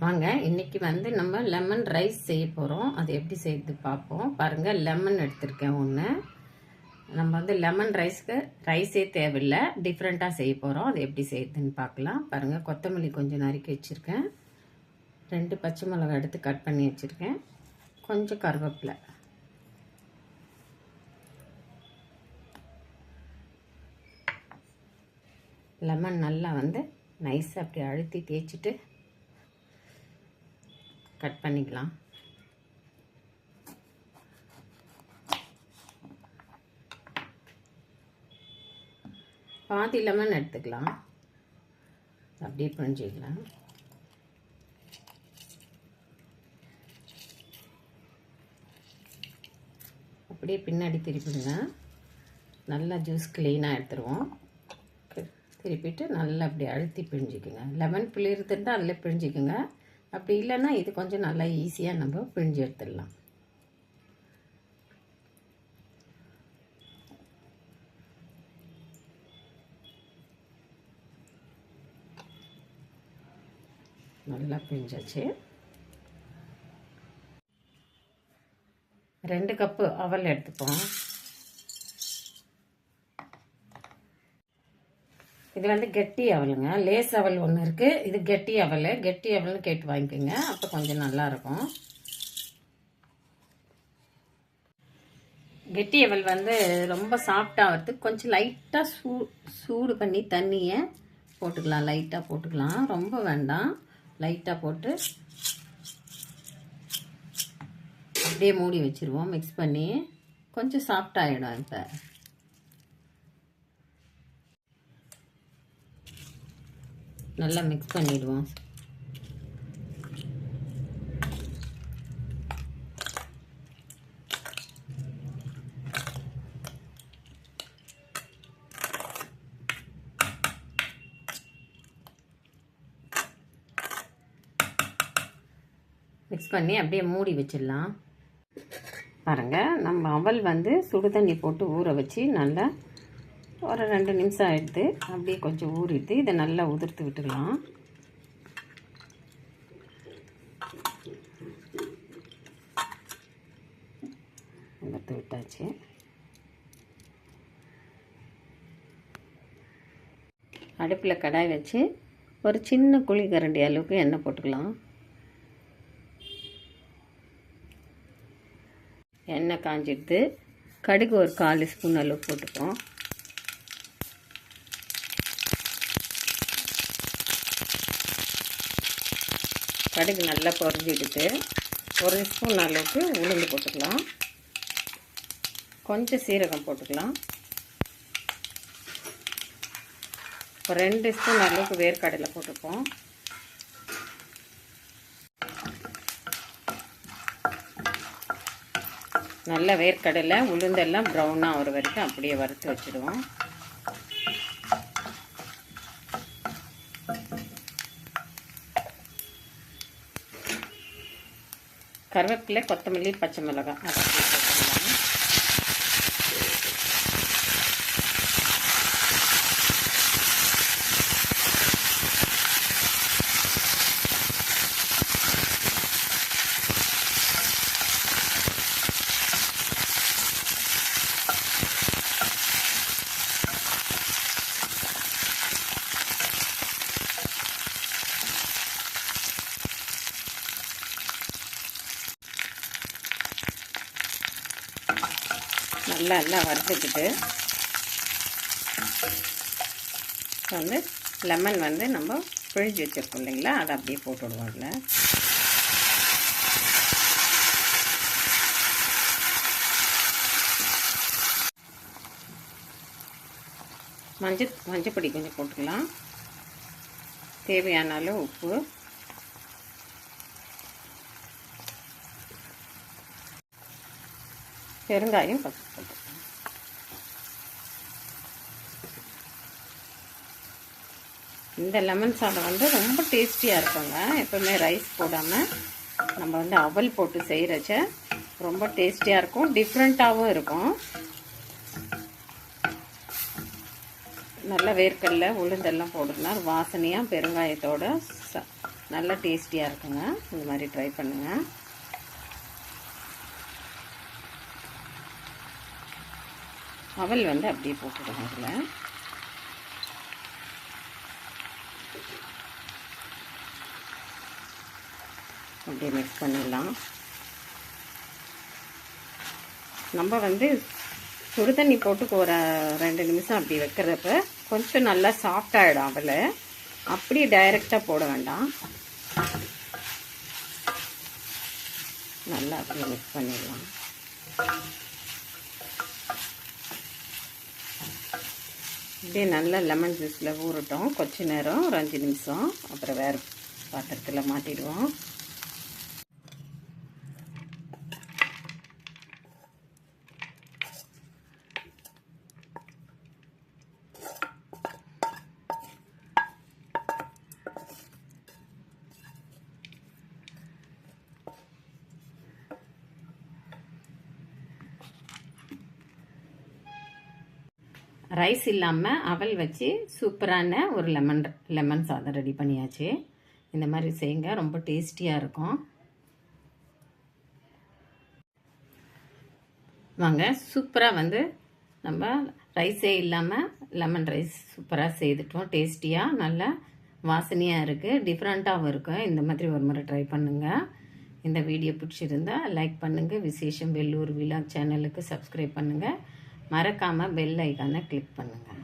வாங்க இன்னைக்கு வந்து நம்ம லெமன் ரைஸ் செய்ய போகிறோம் அது எப்படி செய்யுது பார்ப்போம். பாருங்கள் லெமன் எடுத்திருக்கேன் ஒன்று நம்ம வந்து லெமன் ரைஸ்க்கு ரைஸே தேவையில்லை. டிஃப்ரெண்ட்டாக செய்ய போகிறோம் அது எப்படி செய்யுதுன்னு பார்க்கலாம். பாருங்கள் கொத்தமல்லி கொஞ்சம் நறுக்கி வச்சுருக்கேன். ரெண்டு பச்சை மிளகா எடுத்து கட் பண்ணி வச்சுருக்கேன். கொஞ்சம் கருவேப்பிலை. லெமன் நல்லா வந்து நைஸாக அப்படி அழுத்தி தேய்ச்சிட்டு கட் பண்ணிக்கலாம். பாதி லெமன் எடுத்துக்கலாம் அப்படியே புரிஞ்சிக்கலாம் அப்படியே பின்னாடி திருப்பிடுங்க. நல்லா ஜூஸ் க்ளீனாக எடுத்துருவோம். திருப்பிட்டு நல்லா அப்படி அழுத்தி பிழிஞ்சிக்கோங்க. லெமன் பிழிறதுன்னா அதில் பிழிஞ்சிக்கோங்க. அப்படி இல்லைன்னா இது கொஞ்சம் நல்லா ஈஸியாக நம்ம பிழிஞ்சு எடுத்துடலாம். நல்லா பிழிஞ்சாச்சு. ரெண்டு கப்பு அவல் எடுத்துப்போம். இது வந்து கெட்டி அவலுங்க. லேஸ் அவல் ஒன்று இருக்குது இது கெட்டி அவல். கெட்டி அவல்னு கேட்டு வாங்கிக்கோங்க. அப்போ கொஞ்சம் நல்லாயிருக்கும் கெட்டி அவல் வந்து ரொம்ப சாஃப்டாக கொஞ்சம் லைட்டாக சூ சூடு பண்ணி தண்ணியை போட்டுக்கலாம். லைட்டாக போட்டுக்கலாம். ரொம்ப வேண்டாம். லைட்டாக போட்டு அப்படியே மூடி வச்சுருவோம். மிக்ஸ் பண்ணி. கொஞ்சம் சாஃப்டாகிடும் இப்போ. நல்லா மிக்ஸ் பண்ணிடுவோம். மிக்ஸ் பண்ணி அப்படியே மூடி வச்சிடலாம். பாருங்கள் நம்ம அவல் வந்து சுடு தண்ணி போட்டு ஊற வச்சு நல்லா ஒரு ரெண்டு நிமிஷம் ஆகிடுது அப்படியே கொஞ்சம் ஊறிட்டு இதை நல்லா உதிர்த்து விட்டுக்கலாம் உதிர்த்து விட்டாச்சு. அடுப்பில் கடாய் வச்சு ஒரு சின்ன குழி கரண்டி அளவுக்கு எண்ணெய் போட்டுக்கலாம். எண்ணெய் காஞ்சிடுது. கடுகு ஒரு கால் ஸ்பூன் அளவு போட்டுப்போம். கடுகு நல்லா பொரிஞ்சிடுது. ஒரு ஸ்பூன் அளவுக்கு உளுந்து போட்டுக்கலாம். கொஞ்சம் சீரகம் போட்டுக்கலாம். ஒரு ரெண்டு ஸ்பூன் அளவுக்கு வேர்க்கடலை போட்டுப்போம். நல்லா வேர்க்கடலை உளுந்தெல்லாம் ப்ரௌனாக ஒரு வரைக்கும் அப்படியே வறுத்து வச்சுடுவோம். கருவேப்பிலை கொத்தமல்லி பச்சை மிளகாய். நல்லா எல்லாம் வறுத்துக்கிட்டு வந்து லெமன் வந்து நம்ம பிழிஞ்சு வச்சுருக்கோம் இல்லைங்களா? அதை அப்படியே போட்டு விடுவோம் அதில். மஞ்சள் மஞ்சப்பொடி கொஞ்சம் போட்டுக்கலாம். தேவையான அளவு உப்பு. பெருங்காயம் ஃபஸ்ட் போட்டுக்கலாம் இந்த லெமன் சாதம் வந்து ரொம்ப டேஸ்டியாக இருக்குங்க. எப்போவுமே ரைஸ் போடாமல் நம்ம வந்து அவல் போட்டு செய்கிறச்ச ரொம்ப டேஸ்டியாக இருக்கும். டிஃப்ரெண்ட்டாகவும் இருக்கும். நல்ல வேர்க்கடல உளுந்தெல்லாம் போட்டுக்கலாம் வாசனையாக பெருங்காயத்தோட ச நல்லா டேஸ்டியாக இருக்குங்க. இந்த மாதிரி ட்ரை பண்ணுங்கள் அவல் வந்து அப்படியே போட்டுடுங்க அதில் அப்படியே மிக்ஸ் பண்ணிடலாம். நம்ம வந்து சுடு தண்ணி போட்டு ஒரு ரெண்டு நிமிஷம் அப்படி வைக்கிறப்ப கொஞ்சம் நல்லா சாஃப்டாகிடும் அவள். அப்படியே டைரெக்டாக போட வேண்டாம். நல்லா அப்படியே மிக்ஸ் பண்ணிடலாம். அப்படியே நல்லா லெமன் ஜூஸில் ஊறட்டும். கொஞ்ச நேரம் ஒரு அஞ்சு நிமிஷம். அப்புறம் வேறு பாத்திரத்தில் மாட்டிடுவோம். ரைஸ் இல்லாமல் அவல் வச்சு சூப்பரான ஒரு லெமன் லெமன் சாதம் ரெடி பண்ணியாச்சு. இந்த மாதிரி செய்யுங்க ரொம்ப டேஸ்டியாக இருக்கும். வாங்க சூப்பராக வந்து நம்ம ரைஸே இல்லாமல் லெமன் ரைஸ் சூப்பராக செய்துட்டோம். டேஸ்டியாக நல்லா வாசனையாக இருக்குது டிஃப்ரெண்ட்டாகவும் இருக்கும் இந்த மாதிரி ஒரு முறை ட்ரை பண்ணுங்கள் இந்த வீடியோ பிடிச்சிருந்தா லைக் பண்ணுங்கள் விசேஷம் வெள்ளூர் விழா சேனலுக்கு சப்ஸ்கிரைப் பண்ணுங்கள் மறக்காமல் பெல் ஐக்கானை கிளிக் பண்ணுங்கள்